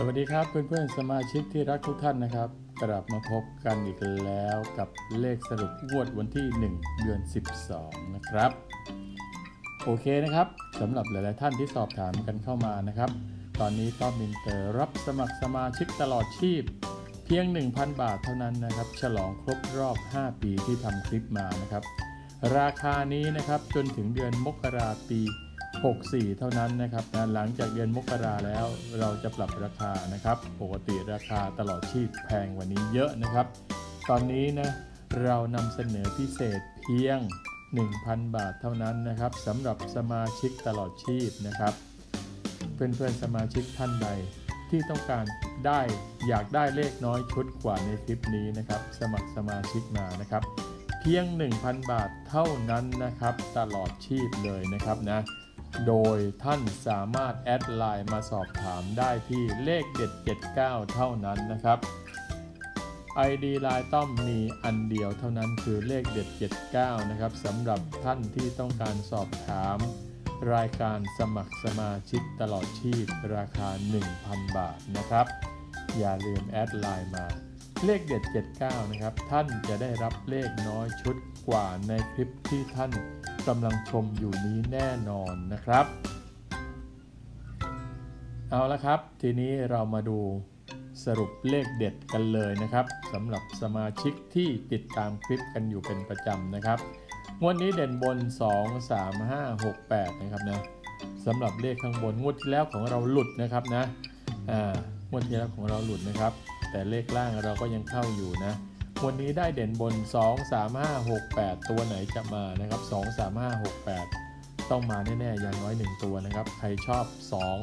สวัสดีครับเพื่อนๆสมาชิกที่รักทุกท่านนะครับ กลับมาพบกันอีกแล้วกับเลขสรุปงวดวันที่ 1 เดือน 12 นะครับ โอเคนะครับสำหรับหลายๆท่านที่สอบถามกันเข้ามานะครับ ตอนนี้ก็มินเตอร์รับสมัครสมาชิกตลอดชีพ เพียง 1,000 บาทเท่านั้นนะครับ ฉลองครบรอบ 5 ปีที่ทำคลิปมานะครับ ราคานี้นะครับจนถึงเดือนมกราปี 64 เท่านั้นนะครับนะหลังจากเดือนมกราแล้วเราจะปรับราคานะครับ ปกติราคาตลอดชีพแพงกว่านี้เยอะนะครับ ตอนนี้นะเรานำเสนอพิเศษเพียง 1,000 บาทเท่านั้นนะครับสำหรับสมาชิกตลอดชีพนะครับ เพื่อนๆสมาชิกท่านใดที่ต้องการได้อยากได้เลขน้อยชุดกว่าในคลิปนี้นะครับ สมัครสมาชิกมานะครับ เพียง 1,000 บาทเท่านั้นนะครับ ตลอดชีพเลยนะครับนะ โดยท่านสามารถแอดไลน์มาสอบถามได้ที่เลขเด็ด79 เท่านั้นนะครับ ID ไลน์ต้องมีอันเดียวเท่านั้นคือเลขเด็ด 79 นะครับสำหรับท่านที่ต้องการสอบถาม รายการสมัครสมาชิกตลอดชีพราคา 1,000 บาทนะครับ อย่าลืมแอดไลน์มาเลขเด็ด 79 นะครับ ท่านจะได้รับเลขน้อยชุดกว่าในคลิปที่ท่าน กำลังชมอยู่นี้แน่นอนนะครับ เอาละครับ ทีนี้เรามาดูสรุปเลขเด็ดกันเลยนะครับสำหรับสมาชิกที่ติดตามคลิปกันอยู่เป็นประจำนะครับ งวดนี้เด่นบน 2 3 5 6 8 นะครับนะสำหรับเลขข้างบนงวดที่แล้วของเราหลุดนะครับนะอ่างวดที่แล้วของเราหลุดนะครับ แต่เลขล่างเราก็ยังเข้าอยู่นะ วันนี้ได้เด่นบน 2 3 5 6 8 ตัวไหนจะมานะครับ 2 3 5 6 8 ต้องมาแน่ๆอย่างน้อย 1 ตัวนะครับ ใครชอบ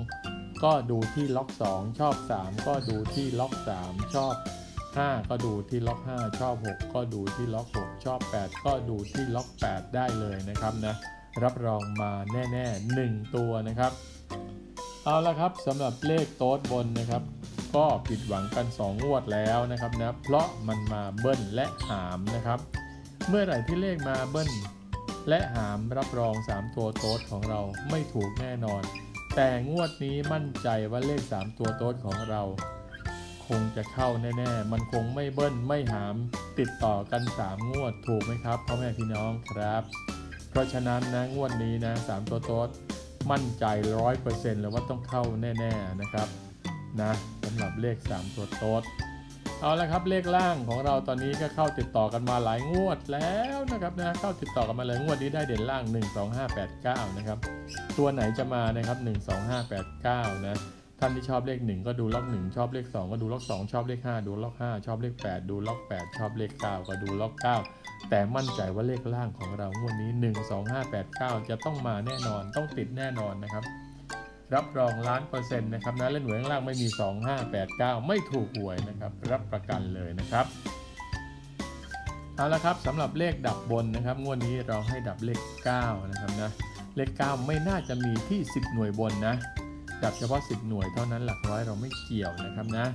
2 ก็ดูที่ล็อก 2 ชอบ 3 ก็ดูที่ล็อก 3 ชอบ 5 ก็ดูที่ล็อก 5 ชอบ 6 ก็ดูที่ล็อก 6 ชอบ 8 ก็ดูที่ล็อก 8 ได้เลยนะครับนะรับรองมาแน่ ๆ 1 ตัวนะครับ เอาละครับสำหรับเลขโต๊ดบนนะครับ ก็ผิดหวังกัน 2 งวดแล้วนะครับนะเพราะมันมาเบิ้ลและหามนะครับ เมื่อไหร่ที่เลขมาเบิ้ลและหามรับรอง 3 ตัวโต๊ดของเราไม่ถูกแน่นอน แต่งวดนี้มั่นใจว่าเลข 3 ตัวโต๊ดของเรา คงจะเข้าแน่ๆ มันคงไม่เบิ้ลไม่หามติดต่อกัน 3 งวดถูกไหมครับพ่อแม่พี่น้องครับ เพราะฉะนั้นนะงวดนี้นะ3ตัวโต๊ดมั่นใจร้อยเปอร์เซ็นต์เลยว่าต้องเข้าแน่ ๆนะครับ นะสำหรับเลข 3 ตัวโต๊ดเอาละครับเลขล่างของเราตอนนี้ก็เข้าติดต่อกันมาหลายงวดแล้วนะครับนะเข้าติดต่อกันมาเลยงวดนี้ได้เด่นล่าง 1 2 5 8 9 นะครับ ตัวไหนจะมานะครับ 1 2 5 8 9 นะท่านที่ชอบเลข 1 ก็ดูล็อก 1 ชอบเลข 2 ก็ดูล็อก 2 ชอบเลข 5 ดูล็อก 5 ชอบเลข 8 ดูล็อก 8 ชอบเลข 9 ก็ดูล็อก 9 แต่มั่นใจว่าเลขล่างของเรางวดนี้ 1 2 5 8 9 จะต้องมาแน่นอนต้องติดแน่นอนนะครับ รับรองล้านเปอร์เซ็นต์นะครับนะเล่นหวยข้างล่างไม่มี 2 5 8 9 ไม่ถูกหวยนะครับ รับประกันเลยนะครับเอาละครับสำหรับเลขดับบนนะครับงวดนี้เราให้ดับเลข 9 นะครับนะเลข 9 ไม่น่าจะมีที่ 10 หน่วยบนนะดับเฉพาะ 10 หน่วยเท่านั้นหลักร้อยเราไม่เกี่ยวนะครับนะ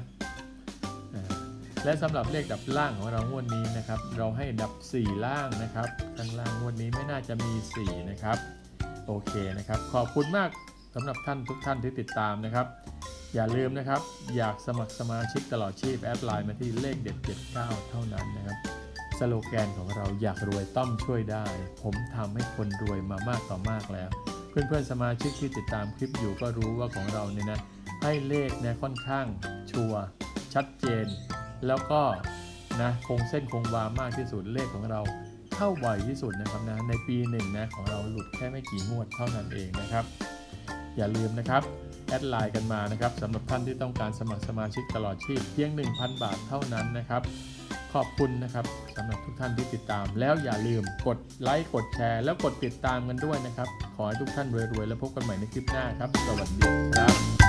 และสำหรับเลขดับล่างของเรางวดนี้นะครับ เราให้ดับ 4 ล่างนะครับข้างล่างงวดนี้ไม่น่าจะมี 4 นะครับ โอเคนะครับ ขอบคุณมาก สำหรับท่านทุกท่านที่ติดตามนะครับ อย่าลืมนะครับ อยากสมัครสมาชิกตลอดชีพแอดไลน์มาที่เลขเด็ด 79 เท่านั้นนะครับสโลแกนของเราอยากรวยต้องช่วยได้ ผมทำให้คนรวยมามากต่อมากแล้ว เพื่อนๆสมาชิกที่ติดตามคลิปอยู่ก็รู้ว่าของเราเนี่ยนะให้เลขเนี่ยค่อนข้างชัวร์ชัดเจน แล้วก็นะคงเส้นคงวามากที่สุดเลขของเราเข้าบ่อยที่สุดนะครับนะในปีหนึ่งนะของเราหลุดแค่ไม่กี่งวดเท่านั้นเองนะครับ อย่าลืมนะครับแอดไลน์กันมานะครับสำหรับท่านที่ต้องการสมัครสมาชิกตลอดชีพเพียง 1,000 บาทเท่านั้นนะครับขอบคุณนะครับสำหรับทุกท่านที่ติดตาม แล้วอย่าลืมกดไลค์กดแชร์ แล้วกดติดตามกันด้วยนะครับ ขอให้ทุกท่านรวยๆ แล้วพบกันใหม่ในคลิปหน้าครับ สวัสดีครับ